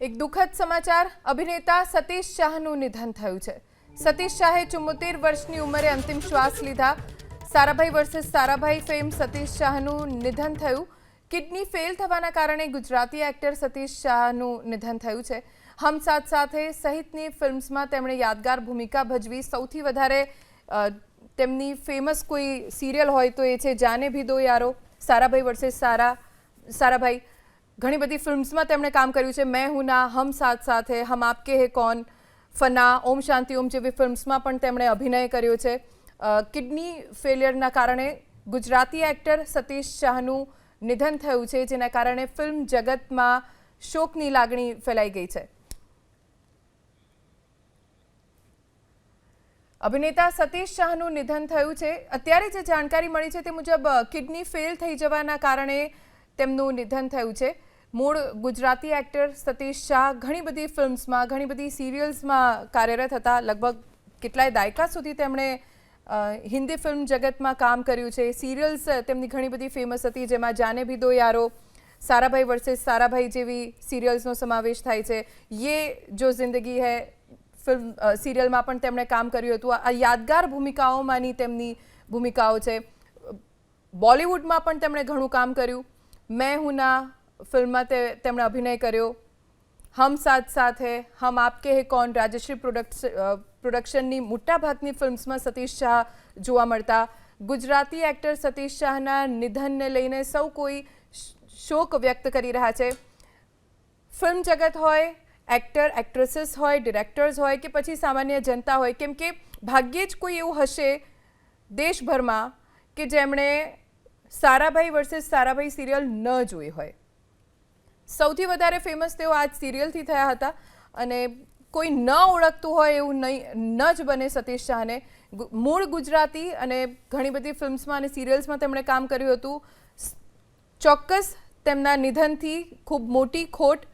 એક દુઃખદ સમાચાર, અભિનેતા સતીશ શાહનું નિધન થયું છે. સતીશ શાહે ચુમ્મોતેર વર્ષની ઉંમરે અંતિમ શ્વાસ લીધા. સારાભાઈ વર્સેસ સારાભાઈ ફેમ સતીશ શાહનું નિધન થયું. કિડની ફેલ થવાના કારણે ગુજરાતી એક્ટર સતીશ શાહનું નિધન થયું છે. હમ સાથ સાથે સહિતની ફિલ્મ્સમાં તેમણે યાદગાર ભૂમિકા ભજવી. સૌથી વધારે તેમની ફેમસ કોઈ સિરિયલ હોય તો એ છે જાને ભી દો યારો. સારાભાઈ વર્સેસ સારા, સારાભાઈ ઘણી બધી ફિલ્મ્સમાં તેમણે કામ કર્યું છે. મેં હું ના, હમ સાથ સાથે, હમ આપકે હે કોન ફના, ઓમ શાંતિ, ઓમ જેવી ફિલ્મ્સમાં પણ તેમણે અભિનય કર્યો છે. કિડની ફેલિયરના કારણે ગુજરાતી એક્ટર સતીશ શાહનું નિધન થયું છે, જેના કારણે ફિલ્મ જગતમાં શોકની લાગણી ફેલાઈ ગઈ છે. અભિનેતા સતીશ શાહનું નિધન થયું છે. અત્યારે જે જાણકારી મળી છે તે મુજબ કિડની ફેલ થઈ જવાના કારણે તેમનું નિધન થયું છે. મૂળ ગુજરાતી એક્ટર સતીશ શાહ ઘણી બધી ફિલ્મ્સમાં, ઘણી બધી સિરિયલ્સમાં કાર્યરત હતા. લગભગ કેટલાય દાયકા સુધી તેમણે હિન્દી ફિલ્મ જગતમાં કામ કર્યું છે. સિરિયલ્સ તેમની ઘણી બધી ફેમસ હતી, જેમાં જાને ભી દો યારો, સારાભાઈ વર્સેસ સારાભાઈ જેવી સિરિયલ્સનો સમાવેશ થાય છે. યે જો જિંદગી હૈ, ફિલ્મ સિરિયલમાં પણ તેમણે કામ કર્યું હતું. આ યાદગાર ભૂમિકાઓમાંની તેમની ભૂમિકાઓ છે. બોલિવૂડમાં પણ તેમણે ઘણું કામ કર્યું. મેં હુના ફિલ્મમાં તે તેમણે અભિનય કર્યો. હમ સાથ સાથ હમ આપકે હે કોન રાજશ્રી પ્રોડક્ટ પ્રોડક્શનની મોટાભાગની ફિલ્મ્સમાં સતીશ શાહ જોવા મળતા. ગુજરાતી એક્ટર સતીશ શાહના નિધનને લઈને સૌ કોઈ શોક વ્યક્ત કરી રહ્યા છે. ફિલ્મ જગત હોય એક્ટર એક્ટ્રેસીસ હોય ડિરેક્ટર્સ હોય કે પછી સામાન્ય જનતા હોય, કેમ કે ભાગ્યે જ કોઈ એવું હશે દેશભરમાં કે જેમણે સારાભાઈ વર્સેસ સારાભાઈ સિરિયલ ન જોઈ હોય. સૌથી વધારે ફેમસ તેઓ આજ સિરિયલથી થયા હતા અને કોઈ ન ઓળખતું હોય એવું નહીં, ન જ બને સતીશ શાહને. મૂળ ગુજરાતી અને ઘણી બધી ફિલ્મ્સમાં અને સિરિયલ્સમાં તેમણે કામ કર્યું હતું. ચોક્કસ તેમના નિધનથી ખૂબ મોટી ખોટ